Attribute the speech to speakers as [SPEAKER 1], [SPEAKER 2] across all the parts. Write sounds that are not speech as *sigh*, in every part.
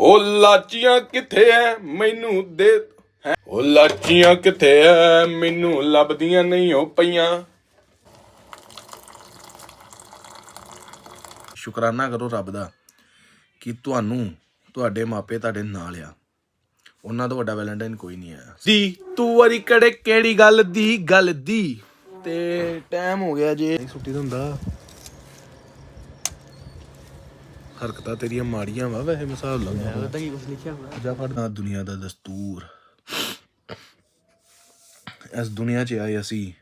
[SPEAKER 1] ਉਹ ਲਾਚੀਆਂ ਕਿੱਥੇ ਐ? ਮੈਨੂੰ ਦੇ ਹੈਂ? ਉਹ ਲਾਚੀਆਂ ਕਿੱਥੇ ਐ? ਮੈਨੂੰ ਲੱਭਦੀਆਂ ਨਹੀਂ ਉਹ ਪਈਆਂ। ਸ਼ੁਕਰਾਨਾ ਕਰੋ ਰੱਬ ਦਾ ਕਿ ਤੁਹਾਨੂੰ ਤੁਹਾਡੇ ਮਾਪੇ ਤੁਹਾਡੇ ਨਾਲ ਆ। ਉਹਨਾਂ ਤੋਂ ਵੱਡਾ ਵੈਲੈਂਟਾਈਨ ਕੋਈ ਨਹੀਂ ਆ ਦੀ ਤੂੰ ਵਾਰੀ ਕੜੇ ਕਿਹੜੀ ਗੱਲ ਦੀ ਗੱਲ ਦੀ? ਤੇ ਟਾਈਮ ਹੋ ਗਿਆ ਜੇ। ਛੁੱਟੀ ਦਾ ਹੁੰਦਾ। ਹਰਕਤਾਂ ਤੇਰੀਆਂ ਮਾੜੀਆਂ ਵਾ ਵੈਸੇ ਮੈਂ ਹਿਸਾਬ ਲਾਉਂਦਾ
[SPEAKER 2] ਪਤਾ ਕੀ ਕੁਝ ਲਿਖਿਆ ਹੋਇਆ
[SPEAKER 1] ਜਾ ਫੜਨਾ ਦੁਨੀਆ ਦਾ ਦਸਤੂਰ। ਇਸ ਦੁਨੀਆ 'ਚ ਆਏ ਅਸੀਂ।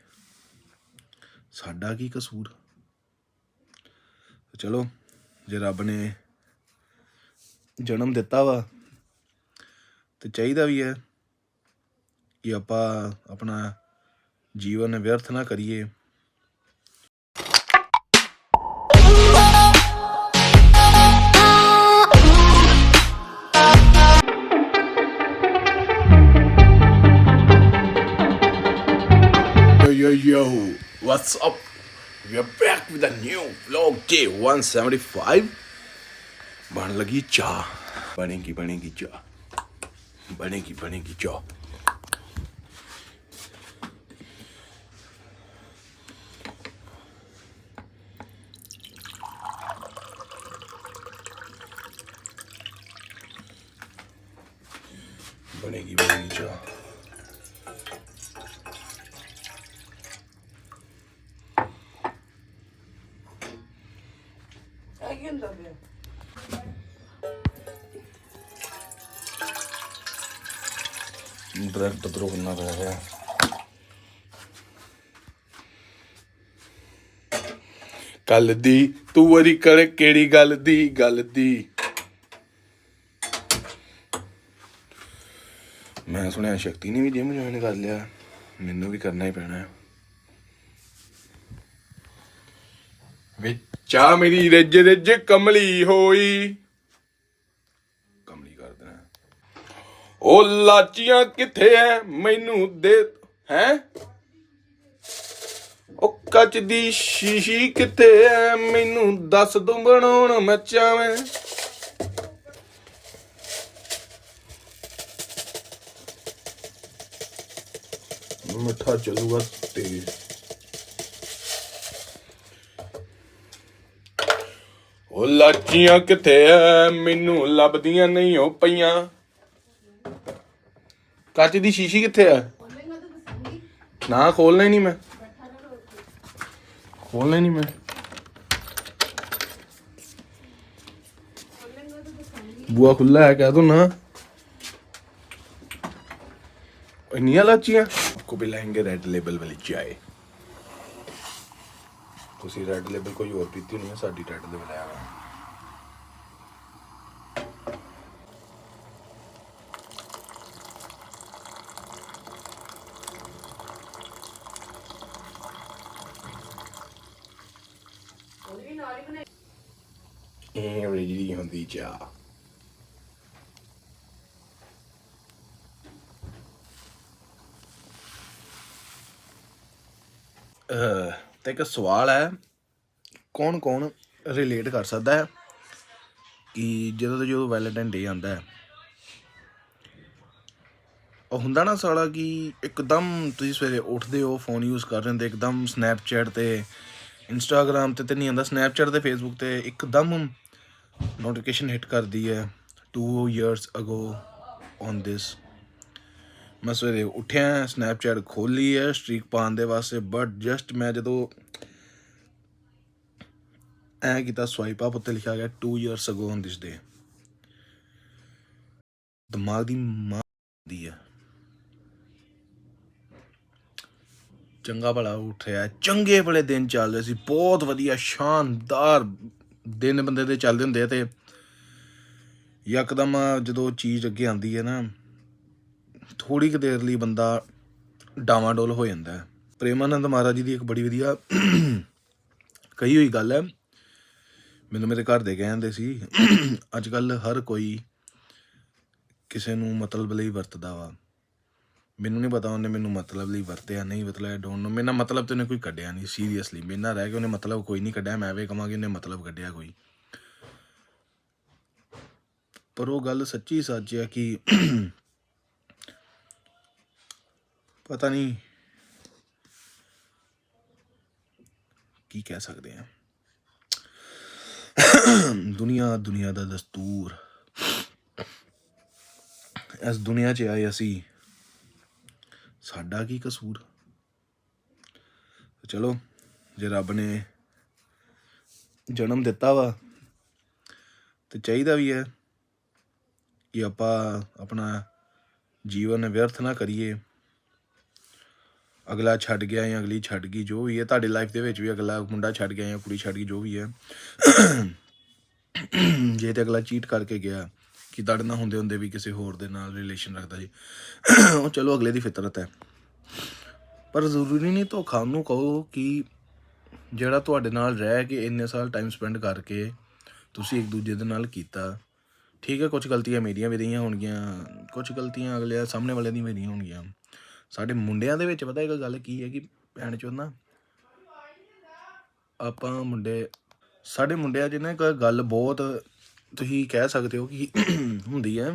[SPEAKER 1] ਸਾਡਾ ਕੀ ਕਸੂਰ? ਚਲੋ ਜੇ ਰੱਬ ਨੇ ਜਨਮ ਦਿੱਤਾ ਵਾ ਤੇ ਚਾਹੀਦਾ ਵੀ ਹੈ ਕਿ ਆਪਾਂ ਆਪਣਾ ਜੀਵਨ ਵਿਅਰਥ ਨਾ ਕਰੀਏ। Yo, yo, yo, what's up? We are back with a new vlog J175. ਬਣ ਲਗੀ ਚਾਹ ਬਣੇਗੀ ਬਣੇਗੀ ਚਾਹ ਬਣੇਗੀ ਬਣੇਗੀ ਚਾਹ ਬਣੇਗੀ ਬਣੇਗੀ ਚਾਹ ਡਾਇਰੈਕਟ ਤਰੋ ਕਰਨਾ ਪੈ ਰਿਹਾ ਕੱਲ ਦੀ, ਤੂੰ ਵਰੀ ਕਰ ਕਿਹੜੀ ਗੱਲ ਦੀ ਗੱਲ ਦੀ। ਮੈਂ ਸੁਣਿਆ ਸ਼ਕਤੀ ਨੇ ਵੀ ਜਿਮ ਜੁਆਇਨ ਕਰ ਲਿਆ। ਮੈਨੂੰ ਵੀ ਕਰਨਾ ਹੀ ਪੈਣਾ। ਹੈ ਵਿੱਚਾ ਚਾਹ ਮੇਰੀ ਰੱਜ ਰੱਜ ਕਮਲੀ ਹੋਈ। ਕਮਲੀ ਕਰ ਦੇਣਾ। ਉਹ ਲਾਚੀਆਂ ਕਿੱਥੇ ਐ? ਮੈਨੂੰ ਦੇ ਹੈ? ਉਹ ਕੱਚ ਦੀ ਸ਼ੀਸ਼ੀ ਕਿੱਥੇ ਐ? ਮੈਨੂੰ ਦੱਸ ਦੂੰ ਬਣਾਉਣ ਮੈਂ। ਚਾਵੇਂ ਮਿੱਠਾ ਚੱਲੂਗਾ ਤੇਜ਼। ਉਹ ਲਾਚੀਆਂ ਕਿੱਥੇ ਐ? ਮੈਨੂੰ ਲੱਭਦੀਆਂ ਨਹੀਂ ਉਹ ਪਈਆਂ। ਕੱਚ ਦੀ ਸ਼ੀਸ਼ੀ ਕਿੱਥੇ ਆ ਨਾ, ਖੋਲਣਾ ਹੀ ਨਹੀਂ ਮੈਂ। ਖੋਲਣਾ ਹੀ ਨਹੀਂ ਮੈਂ। ਬੂਆ ਖੁੱਲਾ ਹੈ, ਕਹਿ ਦੋ ਨਾ। ਇੰਨੀਆਂ ਲਾਚੀਆਂ? ਕੋ ਵੀ ਲਹਿੰਗੇ ਰੈਡ ਲੇਬਲ ਵਾਲੀ ਚਾਏ। ਤੁਸੀਂ ਰੈੱਡ ਲੇਬਲ ਕੋਈ ਹੋਰ ਪੀਤੀ ਹੋਣੀ ਹੈ ਸਾਡੀ ਰੈਡ ਲੇਬਲ ਆਇਆ ਇਹ ਰੇਡੀ ਹੁੰਦੀ ਚਾਹ ਤੇ ਇੱਕ ਸਵਾਲ ਹੈ ਕੌਣ ਕੌਣ ਰਿਲੇਟ ਕਰ ਸਕਦਾ ਹੈ ਕਿ ਜਦੋਂ ਤੋਂ ਜਦੋਂ ਵੈਲੈਂਟਾਈਨ ਡੇ ਆਉਂਦਾ ਹੈ, ਉਹ ਹੁੰਦਾ ਨਾ ਸਾਲਾ ਕਿ ਇੱਕਦਮ ਤੁਸੀਂ ਸਵੇਰੇ ਉੱਠਦੇ ਹੋ ਫੋਨ ਯੂਜ਼ ਕਰ ਰਹੇ ਹੁੰਦੇ, ਇੱਕਦਮ ਸਨੈਪਚੈਟ ਤੇ ਇੰਸਟਾਗ੍ਰam ਤੇ ਤੇ ਨਹੀਂ ਆਉਂਦਾ ਸਨੈਪਚੈਟ ਤੇ ਫੇਸਬੁੱਕ ਤੇ ਇੱਕਦਮ ਨੋਟੀਫਿਕੇਸ਼ਨ ਹਿੱਟ ਕਰਦੀ ਹੈ 2 ਇਅਰਸ ਅਗੋ ਔਨ ਦਿਸ ਮੈਂ ਸਵੇਰੇ ਉੱਠਿਆ ਸਨੈਪਚੈਟ ਖੋਲੀ ਹੈ ਸਟ੍ਰੀਕ ਪਾਉਣ ਦੇ ਵਾਸਤੇ ਬਟ ਜਸਟ ਮੈਂ ਜਦੋਂ ਐ ਕੀਤਾ ਸਵਾਈਪ ਅਪ ਉੱਤੇ ਲਿਖਿਆ ਗਿਆ 2 ਇਅਰਸ ਅਗੋ ਔਨ ਦਿਸ ਡੇ ਦਿਮਾਗ ਦੀ ਮਾਂ ਦੀ ਹੈ। ਚੰਗਾ ਭਲਾ ਉੱਠਿਆ, ਚੰਗੇ ਭਲੇ ਦਿਨ ਚੱਲ ਰਹੇ ਸੀ, ਬਹੁਤ ਵਧੀਆ, ਸ਼ਾਨਦਾਰ ਦਿਨ ਬੰਦੇ ਦੇ ਚੱਲਦੇ ਹੁੰਦੇ ਆ ਤੇ ਯਕਦਮ ਜਦੋਂ ਚੀਜ਼ ਅੱਗੇ ਆਉਂਦੀ ਹੈ ਨਾ ਥੋੜੀ ਕੁ ਦੇਰ ਲਈ ਬੰਦਾ ਡਾਵਾਡੋਲ ਹੋ ਜਾਂਦਾ ਹੈ। ਪ੍ਰੇਮਾਨੰਦ ਮਹਾਰਾਜ ਜੀ ਦੀ ਇੱਕ ਬੜੀ ਵਧੀਆ ਕਹੀ ਹੋਈ ਗੱਲ ਹੈ। ਮੈਨੂੰ ਮੇਰੇ ਘਰ ਦੇ ਕਹਿੰਦੇ ਸੀ, ਅੱਜ ਕੱਲ ਹਰ ਕੋਈ ਕਿਸੇ ਨੂੰ ਮਤਲਬ ਲਈ ਵਰਤਦਾ ਵਾ। ਮੈਨੂੰ ਨਹੀਂ ਪਤਾ ਉਹਨੇ ਮੈਨੂੰ ਮਤਲਬ ਲਈ ਵਰਤਿਆ, ਨਹੀਂ ਮਤਲਬ ਆਈ ਡੋਨਟ ਨੋ ਮੇਰਾ ਮਤਲਬ ਤੇ ਉਹਨੇ ਕੋਈ ਕੱਢਿਆ ਨਹੀਂ ਸੀਰੀਅਸਲੀ ਮੇਰੇ ਨਾਲ ਰਹਿ ਕੇ ਉਹਨੇ ਮਤਲਬ ਕੋਈ ਨਹੀਂ ਕੱਢਿਆ, ਮੈਂ ਵੀ ਕਹਾਂਗੀ ਉਹਨੇ ਮਤਲਬ ਕੱਢਿਆ ਕੋਈ। ਪਰ ਉਹ ਗੱਲ ਸੱਚੀ ਸੱਚ ਹੈ ਕਿ ਪਤਾ ਨਹੀਂ ਕੀ ਕਹਿ ਸਕਦੇ ਆ। ਦੁਨੀਆ ਦੁਨੀਆ ਦਾ ਦਸਤੂਰ। ਇਸ ਦੁਨੀਆ 'ਚ ਆਏ ਅਸੀਂ ਸਾਡਾ ਕੀ ਕਸੂਰ? ਚਲੋ, ਜੇ ਰੱਬ ਨੇ ਜਨਮ ਦਿੱਤਾ ਵਾ, ਤੇ ਚਾਹੀਦਾ ਵੀ ਹੈ ਕਿ ਆਪਾਂ ਆਪਣਾ ਜੀਵਨ ਵਿਅਰਥ ਨਾ ਕਰੀਏ। ਅਗਲਾ ਛੱਡ ਗਿਆ ਜਾਂ ਅਗਲੀ ਛੱਡ ਗਈ, ਜੋ ਵੀ ਹੈ, ਤੁਹਾਡੀ ਲਾਈਫ ਦੇ ਵਿੱਚ ਵੀ ਅਗਲਾ ਮੁੰਡਾ ਛੱਡ ਗਿਆ ਜਾਂ ਕੁੜੀ ਛੱਡ ਗਈ, ਜੋ ਵੀ ਹੈ। ਜੇ ਤੇ ਅਗਲਾ ਚੀਟ ਕਰਕੇ ਗਿਆ ਕਿ ਤੁਹਾਡੇ ਨਾਲ ਹੁੰਦੇ ਹੁੰਦੇ ਵੀ ਕਿਸੇ ਹੋਰ ਦੇ ਨਾਲ ਰਿਲੇਸ਼ਨ ਰੱਖਦਾ ਜੀ ਉਹ ਚਲੋ ਅਗਲੇ ਦੀ ਫਿਤਰਤ ਹੈ। ਪਰ ਜ਼ਰੂਰੀ ਨਹੀਂ ਧੋਖਾ ਉਹਨੂੰ ਕਹੋ ਕਿ ਜਿਹੜਾ ਤੁਹਾਡੇ ਨਾਲ ਰਹਿ ਕੇ ਇੰਨੇ ਸਾਲ ਟਾਈਮ ਸਪੈਂਡ ਕਰਕੇ ਤੁਸੀਂ ਇੱਕ ਦੂਜੇ ਦੇ ਨਾਲ ਕੀਤਾ। ਠੀਕ ਹੈ ਕੁਝ ਗਲਤੀਆਂ ਮੇਰੀਆਂ ਵੀ ਰਹੀਆਂ ਹੋਣਗੀਆਂ ਕੁਝ ਗਲਤੀਆਂ ਅਗਲੇ ਸਾਹਮਣੇ ਵਾਲੇ ਦੀਆਂ ਵੀ ਰਹੀਆਂ ਹੋਣਗੀਆਂ। ਸਾਡੇ ਮੁੰਡਿਆਂ ਦੇ ਵਿੱਚ ਪਤਾ ਇੱਕ ਗੱਲ ਕੀ ਹੈ ਕਿ ਭੈਣ ਚੋਦ ਨਾ, ਆਪਾਂ ਮੁੰਡੇ, ਸਾਡੇ ਮੁੰਡਿਆਂ 'ਚ ਨਾ ਇੱਕ ਗੱਲ ਬਹੁਤ ਤੁਸੀਂ ਕਹਿ ਸਕਦੇ ਹੋ ਕਿ *clears throat* ਹੁੰਦੀ ਹੈ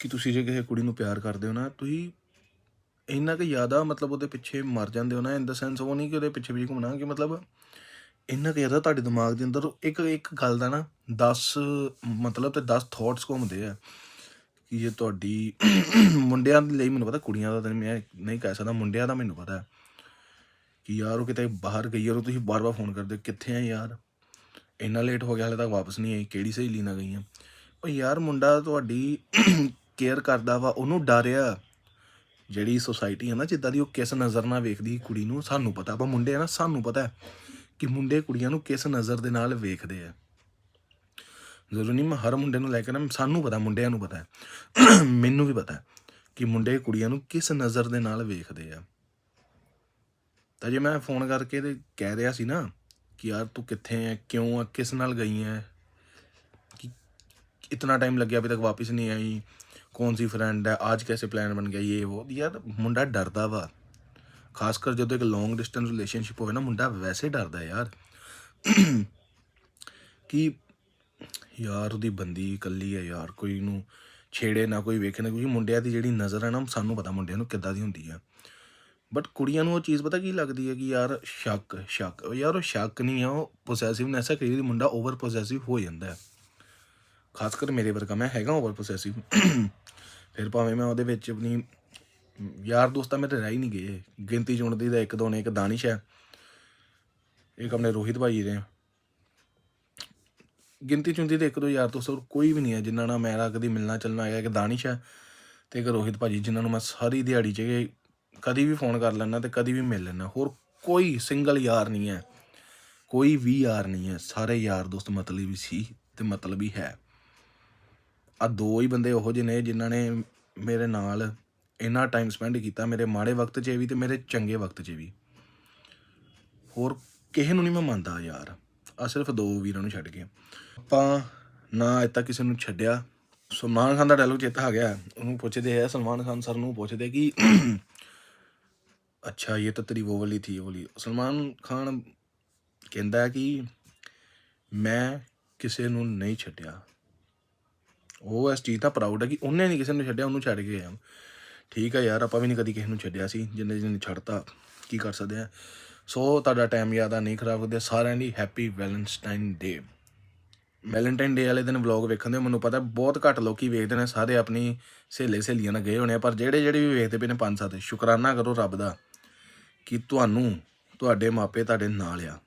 [SPEAKER 1] ਕਿ ਤੁਸੀਂ ਜੇ ਕਿਸੇ ਕੁੜੀ ਨੂੰ ਪਿਆਰ ਕਰਦੇ ਹੋ ਨਾ, ਤੁਸੀਂ ਇੰਨਾ ਕਿ ਜ਼ਿਆਦਾ ਮਤਲਬ ਉਹਦੇ ਪਿੱਛੇ ਮਰ ਜਾਂਦੇ ਹੋ ਨਾ ਇਨ ਦਾ ਸੈਂਸ ਉਹ ਨਹੀਂ ਕਿ ਉਹਦੇ ਪਿੱਛੇ ਵੀ ਘੁੰਮਣਾ, ਕਿ ਮਤਲਬ ਇੰਨਾ ਕਿ ਜ਼ਿਆਦਾ ਤੁਹਾਡੇ ਦਿਮਾਗ ਦੇ ਅੰਦਰ ਇੱਕ ਇੱਕ ਗੱਲ ਦਾ ਨਾ 10 ਮਤਲਬ ਤੇ 10 ਥਾਟਸ ਘੁੰਮਦੇ ਆ ਕਿ ਜੇ ਤੁਹਾਡੀ *clears throat* ਮੁੰਡਿਆਂ ਦੇ ਲਈ ਮੈਨੂੰ ਪਤਾ, ਕੁੜੀਆਂ ਦਾ ਤਾਂ ਮੈਂ ਨਹੀਂ ਕਹਿ ਸਕਦਾ, ਮੁੰਡਿਆਂ ਦਾ ਮੈਨੂੰ ਪਤਾ ਕਿ ਯਾਰ ਉਹ ਕਿਤੇ ਬਾਹਰ ਗਈ ਔਰ ਤੁਸੀਂ ਬਾਰ-ਬਾਰ ਫੋਨ ਕਰਦੇ ਕਿੱਥੇ ਆ ਯਾਰ? ਇੰਨਾ ਲੇਟ ਹੋ ਗਿਆ ਹਲੇ ਤੱਕ ਵਾਪਸ ਨਹੀਂ ਆਈ, ਕਿਹੜੀ ਸਹੇਲੀ ਨਾਲ ਗਈ ਆ? ਉਹ ਯਾਰ ਮੁੰਡਾ ਤੁਹਾਡੀ ਕੇਅਰ ਕਰਦਾ ਵਾ, ਉਹਨੂੰ ਡਰਿਆ ਜਿਹੜੀ ਸੋਸਾਇਟੀ ਹੈ ਨਾ, ਜਿੱਦਾਂ ਦੀ ਉਹ ਕਿਸ ਨਜ਼ਰ ਨਾਲ ਵੇਖਦੀ ਕੁੜੀ ਨੂੰ, ਸਾਨੂੰ ਪਤਾ, ਆਪਾਂ ਮੁੰਡੇ ਆ ਨਾ, ਸਾਨੂੰ ਪਤਾ ਕਿ ਮੁੰਡੇ ਕੁੜੀਆਂ ਨੂੰ ਕਿਸ ਨਜ਼ਰ ਦੇ ਨਾਲ ਵੇਖਦੇ ਆ। ਜ਼ਰੂਰੀ ਨਹੀਂ, ਮੈਂ ਹਰ ਮੁੰਡੇ ਨੂੰ ਲੈ ਕੇ ਨਾ, ਸਾਨੂੰ ਪਤਾ, ਮੁੰਡਿਆਂ ਨੂੰ ਪਤਾ ਹੈ। ਮੈਨੂੰ ਵੀ ਪਤਾ ਕਿ ਮੁੰਡੇ ਕੁੜੀਆਂ ਨੂੰ ਕਿਸ ਨਜ਼ਰ ਦੇ ਨਾਲ ਵੇਖਦੇ ਆ। ਤਾਂ ਜੇ ਮੈਂ ਫੋਨ ਕਰਕੇ ਤੇ ਕਹਿ ਰਿਹਾ ਸੀ ਨਾ ਕਿ ਯਾਰ ਤੂੰ ਕਿੱਥੇ ਹੈ ਕਿਉਂ ਹੈ ਕਿਸ ਨਾਲ ਗਈ ਹੈ ਕਿ ਇਤਨਾ ਟਾਈਮ ਲੱਗਿਆ ਅਭੀ ਤੱਕ ਵਾਪਸ ਨਹੀਂ ਆਈ ਕੌਣ ਸੀ ਫਰੈਂਡ ਹੈ ਅੱਜ ਕੈਸੇ ਪਲਾਨ ਬਣ ਗਿਆ ਇਹ ਉਹ ਯਾਰ ਮੁੰਡਾ ਡਰਦਾ ਵਾ ਖਾਸ ਕਰ ਜਦੋਂ ਇੱਕ ਲੌਂਗ ਡਿਸਟੈਂਸ ਰਿਲੇਸ਼ਨਸ਼ਿਪ ਹੋਵੇ ਨਾ ਮੁੰਡਾ ਵੈਸੇ ਡਰਦਾ ਯਾਰ ਕਿ ਯਾਰ ਉਹਦੀ ਬੰਦੀ ਇਕੱਲੀ ਹੈ ਯਾਰ ਕੋਈ ਨੂੰ ਛੇੜੇ ਨਾ ਕੋਈ ਵੇਖੇ ਨਾ ਕਿਉਂਕਿ ਮੁੰਡਿਆਂ ਦੀ ਜਿਹੜੀ ਨਜ਼ਰ ਹੈ ਨਾ ਸਾਨੂੰ ਪਤਾ ਮੁੰਡਿਆਂ ਨੂੰ ਕਿੱਦਾਂ ਦੀ ਹੁੰਦੀ ਹੈ ਬਟ ਕੁੜੀਆਂ ਨੂੰ ਉਹ ਚੀਜ਼ ਪਤਾ ਕੀ ਲੱਗਦੀ ਹੈ ਕਿ ਯਾਰ ਸ਼ੱਕ ਸ਼ੱਕ। ਉਹ ਯਾਰ ਉਹ ਸ਼ੱਕ ਨਹੀਂ ਆ, ਉਹ ਪੋਸੈਸਿਵਨੈਸ ਹੈ ਕਈ ਮੁੰਡਾ ਓਵਰ ਪੋਸੈਸਿਵ ਹੋ ਜਾਂਦਾ ਹੈ। ਖਾਸ ਕਰ ਮੇਰੇ ਵਰਗਾ ਮੈਂ ਹੈਗਾ ਓਵਰ ਪੋਸੈਸਿਵ ਫਿਰ ਭਾਵੇਂ ਮੈਂ ਉਹਦੇ ਵਿੱਚ ਆਪਣੀ, ਯਾਰ ਦੋਸਤਾਂ ਮੇਰੇ ਰਹਿ ਹੀ ਨਹੀਂ ਗਏ। ਗਿਣਤੀ ਚੁਣਦੀ ਦਾ ਇੱਕ, ਦੋ ਨੇ, ਇੱਕ ਦਾਨਿਸ਼ ਹੈ। ਇੱਕ ਆਪਣੇ ਰੋਹਿਤ ਭਾਈ ਦੇ ਗਿਣਤੀ ਚੁਣਦੀ ਦੇ ਇੱਕ, ਦੋ ਯਾਰ ਦੋਸਤ ਹੋਰ ਕੋਈ ਵੀ ਨਹੀਂ ਹੈ, ਜਿਨ੍ਹਾਂ ਨਾਲ ਮੇਰਾ ਕਦੀ ਮਿਲਣਾ ਚੱਲਣਾ ਹੈਗਾ। ਇੱਕ ਦਾਨਿਸ਼ ਹੈ ਤੇ ਇੱਕ ਰੋਹਿਤ ਭਾਜੀ, ਜਿਨ੍ਹਾਂ ਨੂੰ ਮੈਂ ਸਾਰੀ ਦਿਹਾੜੀ 'ਚ ਕਦੀ ਵੀ ਫੋਨ ਕਰ ਲੈਣਾ ਤੇ ਕਦੀ ਵੀ ਮਿਲ ਲੈਣਾ ਹੋਰ ਕੋਈ ਸਿੰਗਲ ਯਾਰ ਨਹੀਂ ਹੈ। ਕੋਈ ਵੀ ਯਾਰ ਨਹੀਂ ਹੈ। ਸਾਰੇ ਯਾਰ ਦੋਸਤ ਮਤਲਬ ਮਤਲਬੀ ਸੀ ਤੇ ਮਤਲਬੀ ਹੈ। ਆ ਦੋ ਹੀ ਬੰਦੇ ਉਹੋ ਜਿਹੇ ਨੇ ਜਿਨ੍ਹਾਂ ਨੇ ਮੇਰੇ ਨਾਲ ਇੰਨਾ ਟਾਈਮ ਸਪੈਂਡ ਕੀਤਾ, ਮੇਰੇ ਮਾੜੇ ਵਕਤ 'ਚ ਵੀ ਤੇ ਮੇਰੇ ਚੰਗੇ ਵਕਤ 'ਚ ਵੀ। ਹੋਰ ਕਿਸੇ ਨੂੰ ਨਹੀਂ ਮੈਂ ਮੰਨਦਾ ਯਾਰ। ਆ ਸਿਰਫ ਦੋ ਵੀਰਾਂ ਨੂੰ ਛੱਡ ਕੇ। ਆਪਾਂ ਨਾ ਅੱਜ ਤੱਕ ਕਿਸੇ ਨੂੰ ਛੱਡਿਆ। ਸਲਮਾਨ ਖਾਨ ਦਾ ਡਾਇਲੋਗ ਚੇਤਾ ਆ ਗਿਆ। ਉਹਨੂੰ ਪੁੱਛਦੇ ਆ, ਸਲਮਾਨ ਖਾਨ ਸਰ ਨੂੰ ਪੁੱਛਦੇ ਕਿ ਅੱਛਾ ਇਹ ਤਾਂ ਤੇਰੀ ਉਹ ਵਾਲੀ ਥੀ ਉਹ ਵਾਲੀ ਸਲਮਾਨ ਖਾਨ ਕਹਿੰਦਾ ਹੈ ਕਿ ਮੈਂ ਕਿਸੇ ਨੂੰ ਨਹੀਂ ਛੱਡਿਆ। ਉਹ ਇਸ ਚੀਜ਼ ਦਾ ਪ੍ਰਾਊਡ ਹੈ ਕਿ ਉਹਨੇ ਨਹੀਂ ਕਿਸੇ ਨੂੰ ਛੱਡਿਆ ਉਹਨੂੰ ਛੱਡ ਕੇ ਆ ਠੀਕ ਹੈ ਯਾਰ ਆਪਾਂ ਵੀ ਨਹੀਂ ਕਦੀ ਕਿਸੇ ਨੂੰ ਛੱਡਿਆ ਸੀ ਜਿੰਨੇ ਜਿੰਨੇ ਛੱਡਤਾ ਕੀ ਕਰ ਸਕਦੇ ਆ ਸੋ ਤੁਹਾਡਾ ਟਾਈਮ ਜ਼ਿਆਦਾ ਨਹੀਂ ਖਰਾਬ ਕਰਦੇ ਸਾਰਿਆਂ ਲਈ happy Valentine day Valentine day ਵਾਲੇ ਦਿਨ ਵਲੌਗ ਵੇਖਣ ਦੇ ਮੈਨੂੰ ਪਤਾ ਬਹੁਤ ਘੱਟ ਲੋਕੀ ਵੇਖਦੇ ਨੇ ਸਾਰੇ ਆਪਣੀ ਸਹੇਲੇ ਸਹੇਲੀਆਂ ਨਾਲ ਗਏ ਹੋਣੇ ਆ, ਪਰ ਜਿਹੜੇ ਜਿਹੜੇ ਵੀ ਵੇਖਦੇ ਪਏ ਨੇ ਪੰਜ ਸੱਤ ਸ਼ੁਕਰਾਨਾ ਕਰੋ ਰੱਬ ਦਾ। ਕਿ ਤੁਹਾਨੂੰ, ਤੁਹਾਡੇ ਮਾਪੇ ਤੁਹਾਡੇ ਨਾਲ ਆ।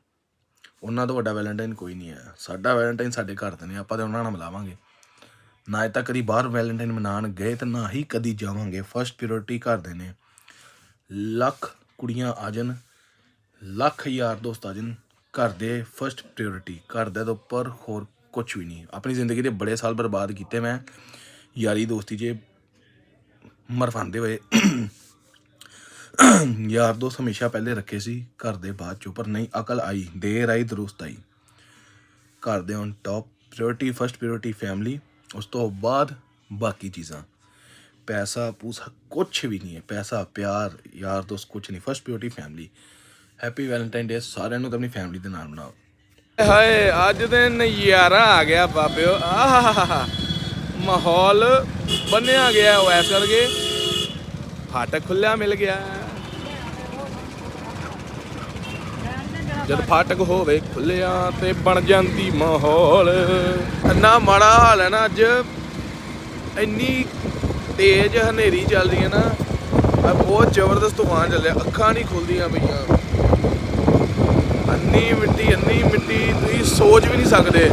[SPEAKER 1] ਉਹਨਾਂ ਤੋਂ ਵੱਡਾ ਵੈਲੈਂਟਾਈਨ ਕੋਈ ਨਹੀਂ ਹੈ ਸਾਡਾ ਵੈਲੈਂਟਾਈਨ ਸਾਡੇ ਘਰ ਦੇ ਨੇ ਆਪਾਂ ਤੇ ਉਹਨਾਂ ਨਾਲ ਮਿਲਾਵਾਂਗੇ। ਨਾ ਅਜੇ ਤੱਕ ਕਦੀ ਬਾਹਰ ਵੈਲੈਂਟਾਈਨ ਮਨਾਉਣ ਗਏ ਤੇ ਨਾ ਹੀ ਕਦੀ ਜਾਵਾਂਗੇ। ਫਰਸਟ ਪ੍ਰਾਇੋਰਟੀ ਘਰ ਦੇ ਨੇ। ਲੱਖ ਕੁੜੀਆਂ ਆ ਜਾਣ, ਲੱਖ ਯਾਰ ਦੋਸਤ ਆ ਜਾਣ ਘਰ ਦੇ ਫਰਸਟ ਪ੍ਰਾਇੋਰਟੀ ਘਰ ਦੇ ਤੋਂ ਉੱਪਰ ਹੋਰ ਕੁਝ ਵੀ ਨਹੀਂ। ਆਪਣੀ ਜ਼ਿੰਦਗੀ ਦੇ ਬੜੇ ਸਾਲ ਬਰਬਾਦ ਕੀਤੇ ਮੈਂ। ਯਾਰੀ ਦੋਸਤੀ 'ਚ ਮਰਫਾਂਦੇ ਹੋਏ। *clears throat* ਯਾਰ ਦੋਸਤ ਹਮੇਸ਼ਾ ਪਹਿਲੇ ਰੱਖੇ ਸੀ ਘਰ ਦੇ ਬਾਅਦ ਚੋਂ, ਪਰ ਨਹੀਂ, ਅਕਲ ਆਈ, ਦੇਰ ਆਈ, ਦਰੁਸਤ ਆਈ। ਘਰ ਦੇ on top priority first priority family ਉਸ ਤੋਂ ਬਾਅਦ ਬਾਕੀ ਚੀਜ਼ਾਂ। ਪੈਸਾ ਪੂਸਾ ਕੁਝ ਵੀ ਨਹੀਂ ਹੈ, ਪੈਸਾ, ਪਿਆਰ, ਯਾਰ ਦੋਸਤ ਕੁਝ ਨਹੀਂ first priority family happy Valentine day ਸਾਰਿਆਂ ਨੂੰ ਤਾਂ ਆਪਣੀ ਫੈਮਿਲੀ ਦੇ ਨਾਲ ਮਨਾਓ। ਹਾਏ, ਅੱਜ ਦੇ ਨਜ਼ਾਰਾ ਆ ਗਿਆ ਬਾਬਿਓ, ਆਹਾਹਾਹਾ। ਮਾਹੌਲ ਬੰਨਿਆ ਗਿਆ ਉਹ ਕਰਕੇ। ਫਾਟਕ ਖੁੱਲਿਆ ਮਿਲ ਗਿਆ। ਜਦ ਫਾਟਕ ਹੋਵੇ ਖੁੱਲਿਆ ਤੇ ਬਣ ਜਾਂਦੀ ਮਾਹੌਲ। ਇੰਨਾ ਮਾੜਾ ਹਾਲ ਹੈ ਨਾ ਅੱਜ। ਇੰਨੀ ਤੇਜ਼ ਹਨੇਰੀ ਚੱਲ ਰਹੀ ਹੈ ਨਾ। ਆਹ ਬਹੁਤ ਜ਼ਬਰਦਸਤ ਤੂਫਾਨ ਚੱਲਿਆ ਅੱਖਾਂ ਨਹੀਂ ਖੁੱਲਦੀਆਂ ਪਈਆਂ। ਇੰਨੀ ਮਿੱਟੀ ਇੰਨੀ ਮਿੱਟੀ, ਤੁਸੀਂ ਸੋਚ ਵੀ ਨਹੀਂ ਸਕਦੇ।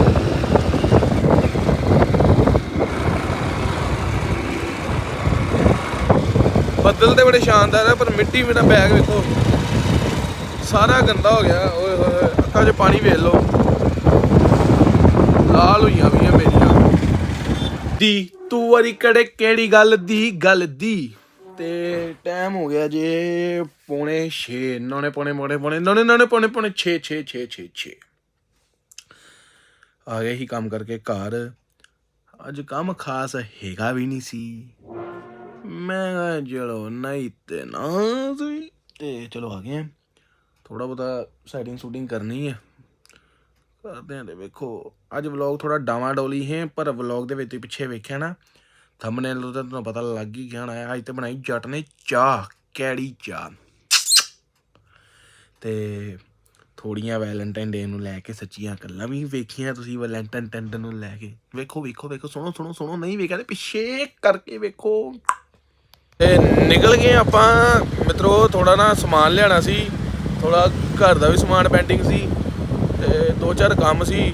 [SPEAKER 1] ਬੱਦਲ ਤੇ ਬੜੇ ਸ਼ਾਨਦਾਰ ਹੈ ਪਰ ਮਿੱਟੀ ਮੇਰਾ ਬੈਗ ਵੇਖੋ। ਸਾਰਾ ਗੰਦਾ ਹੋ ਗਿਆ। ਓਏ ਹੋਏ ਅੱਖਾਂ 'ਚ ਪਾਣੀ ਵੇਖ ਲਓ। ਲਾਲ ਹੋਈਆਂ ਵੀਆਂ ਮੇਰੀਆਂ। ਦੀ, ਤੂੰ ਵਾਰੀ ਕੜੇ ਕਿਹੜੀ ਗੱਲ ਦੀ ਗੱਲ ਦੀ? ਤੇ ਟਾਈਮ ਹੋ ਗਿਆ ਜੇ ਪੌਣੇ 6 ਨੌਨੇ ਪੌਣੇ ਮੋੜੇ ਪੌਣੇ ਨੌਨੇ ਨੌਨੇ ਪੌਣੇ ਪੌਣੇ 6 6 6 6 6 ਆ ਗਏ ਹੀ ਕੰਮ ਕਰਕੇ ਘਰ। ਅੱਜ ਕੰਮ ਖਾਸ ਹੈਗਾ ਵੀ ਨਹੀਂ ਸੀ। ਮੈਂ ਕਿਹਾ, ਚਲੋ ਨਹੀਂ ਤੇ ਨਾ ਤੇ ਚਲੋ ਆ ਗਏ ਥੋੜਾ ਬਹੁਤਾ ਸੈਟਿੰਗ ਸ਼ੂਟਿੰਗ ਕਰਨੀ ਹੈ ਕਰਦੇ ਆਂ ਤੇ ਵੇਖੋ। ਅੱਜ ਵਲੌਗ ਥੋੜਾ ਡਾਵਾਂ ਡੋਲੀ ਹੈ, ਪਰ ਵਲੌਗ ਦੇ ਵਿੱਚ ਤੁਸੀਂ ਪਿੱਛੇ ਵੇਖਿਆ ਨਾ। ਥੰਬਨੇਲ ਤੋਂ ਤੁਹਾਨੂੰ ਪਤਾ ਲੱਗ ਹੀ ਗਿਆ ਹੋਣਾ ਅੱਜ ਤੇ ਬਣਾਈ ਜੱਟ ਨੇ ਚਾਹ, ਕੈੜੀ ਚਾਹ। ਤੇ ਥੋੜੀਆਂ ਵੈਲੈਂਟਾਈਨ ਡੇ ਨੂੰ ਲੈ ਕੇ ਸੱਚੀਆਂ ਗੱਲਾਂ ਵੀ ਵੇਖੀਆਂ ਤੁਸੀਂ ਵੈਲੈਂਟਾਈਨ ਟੈਂਡ ਨੂੰ ਲੈ ਕੇ। ਵੇਖੋ ਵੇਖੋ ਵੇਖੋ, ਸੁਣੋ ਸੁਣੋ ਸੁਣੋ, ਨਹੀਂ ਵੇਖਿਆ ਤੇ ਪਿੱਛੇ ਕਰਕੇ ਵੇਖੋ। ਤੇ ਨਿਕਲ ਗਏ ਆਪਾਂ। ਮਿੱਤਰੋ ਥੋੜਾ ਨਾ ਸਮਾਨ ਲਿਆਣਾ ਸੀ। ਥੋੜਾ ਘਰ ਦਾ ਵੀ ਸਮਾਨ ਪੈਂਡਿੰਗ ਸੀ ਤੇ ਦੋ ਚਾਰ ਕੰਮ ਸੀ।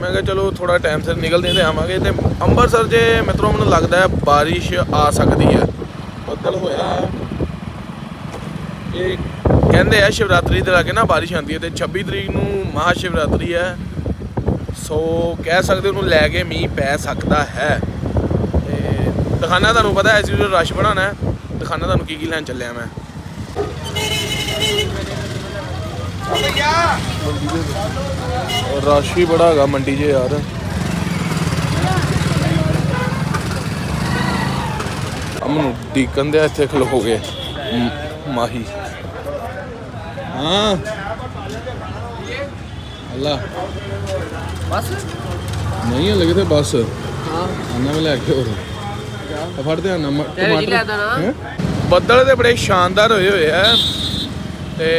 [SPEAKER 1] ਮੈਂ ਕਿਹਾ ਚਲੋ ਥੋੜਾ ਟਾਈਮ ਸਿਰ ਨਿਕਲਦੇ ਤੇ ਆਵਾਂਗੇ ਤੇ ਅੰਮ੍ਰਿਤਸਰ ਜੇ ਮਿੱਤਰੋ ਮੈਨੂੰ ਲੱਗਦਾ ਹੈ ਬਾਰਿਸ਼ ਆ ਸਕਦੀ ਹੈ। ਬੱਦਲ ਹੋਇਆ ਇਹ ਕਹਿੰਦੇ ਆ ਸ਼ਿਵਰਾਤਰੀ ਦੇ ਲਾਗੇ ਨਾ ਬਾਰਿਸ਼ ਆਉਂਦੀ ਹੈ ਤੇ 26 ਤਰੀਕ ਨੂੰ ਮਹਾ ਸ਼ਿਵਰਾਤਰੀ ਹੈ। ਸੋ ਕਹਿ ਸਕਦੇ ਉਹਨੂੰ ਲੈ ਕੇ ਮੀਂਹ ਪੈ ਸਕਦਾ ਹੈ। ਤੇ ਦਿਖਾਣਾ ਤੁਹਾਨੂੰ ਪਤਾ ਹੈ ਜਦੋਂ ਰਸ਼ ਬਣਾਉਣਾ ਹੈ। ਦਿਖਾਣਾ ਤੁਹਾਨੂੰ ਕੀ ਕੀ ਲੈਣ ਚੱਲਿਆ ਮੈਂ? ਰਸ਼ ਹੀ ਬੜਾ ਹੈਗਾ ਮੰਡੀ 'ਚ ਯਾਰ। ਅਮਨ ਡੀਕਨ ਦੇ ਇੱਥੇ ਖਲੋ ਗਏ। ਮਾਹੀ। ਹਾਂ। ਅੱਲਾ।
[SPEAKER 2] ਬਸ?
[SPEAKER 1] ਨਹੀਂ ਲੱਗੇ ਤੇ ਬਸ।
[SPEAKER 2] ਹਾਂ।
[SPEAKER 1] ਮੈਂ ਲੈ ਕੇ ਹੋਰ। ਆ ਫੜਦੇ ਆ ਨਮਕ
[SPEAKER 2] ਤੇ ਵੀ ਲੈ ਦੇਣਾ
[SPEAKER 1] ਹੈਂ? ਬੱਦਲ ਤੇ ਬੜੇ ਸ਼ਾਨਦਾਰ ਹੋਏ ਹੋਏ ਆ। ਤੇ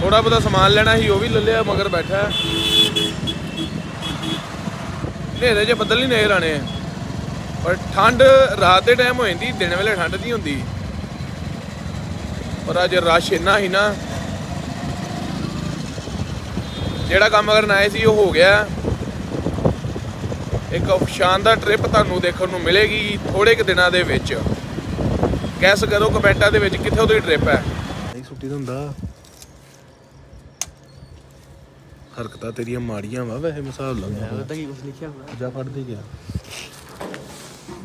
[SPEAKER 1] ਥੋੜਾ ਬਹੁਤਾ ਸਮਾਨ ਲੈਣਾ ਸੀ, ਉਹ ਵੀ ਲੈ ਲਿਆ, ਮਗਰ ਬੈਠਾ। ਹੈ। ਹਨੇਰੇ ਜੇ ਬੱਦਲ ਨਹੀਂ ਨਜ਼ਰ ਆਣੇ ਪਰ ਠੰਡ ਰਾਤ ਦੇ ਟਾਈਮ ਹੋ ਜਾਂਦੀ ਦਿਨ ਵੇਲੇ ਠੰਡ ਨਹੀਂ ਹੁੰਦੀ। ਪਰ ਅੱਜ ਰਸ਼ ਇੰਨਾ ਹੀ ਨਾ। ਜਿਹੜਾ ਕੰਮ ਕਰਨ ਆਏ ਸੀ, ਉਹ ਹੋ ਗਿਆ। ਇੱਕ ਸ਼ਾਨਦਾਰ ਟ੍ਰਿਪ ਤੁਹਾਨੂੰ ਦੇਖਣ ਨੂੰ ਮਿਲੇਗੀ ਥੋੜੇ ਕੁ ਦਿਨਾਂ ਦੇ ਵਿੱਚ। ਗੈਸ ਕਰੋ ਕਮੈਂਟਾਂ ਦੇ ਵਿੱਚ ਕਿੱਥੇ ਉਹਦੀ ਟ੍ਰਿਪ ਹੈ। ਨਹੀਂ ਸੁੱਟੀ ਹੁੰਦਾ। ਹਰਕਤਾਂ ਤੇਰੀਆਂ ਮਾੜੀਆਂ ਵਾ ਵੈਸੇ ਹਿਸਾਬ ਲਾਉਂਦਾ।
[SPEAKER 2] ਉਹਦਾ ਕੀ ਕੁਝ ਲਿਖਿਆ ਹੋਇਆ।
[SPEAKER 1] ਜਾ ਫੜਦੇ ਗਿਆ।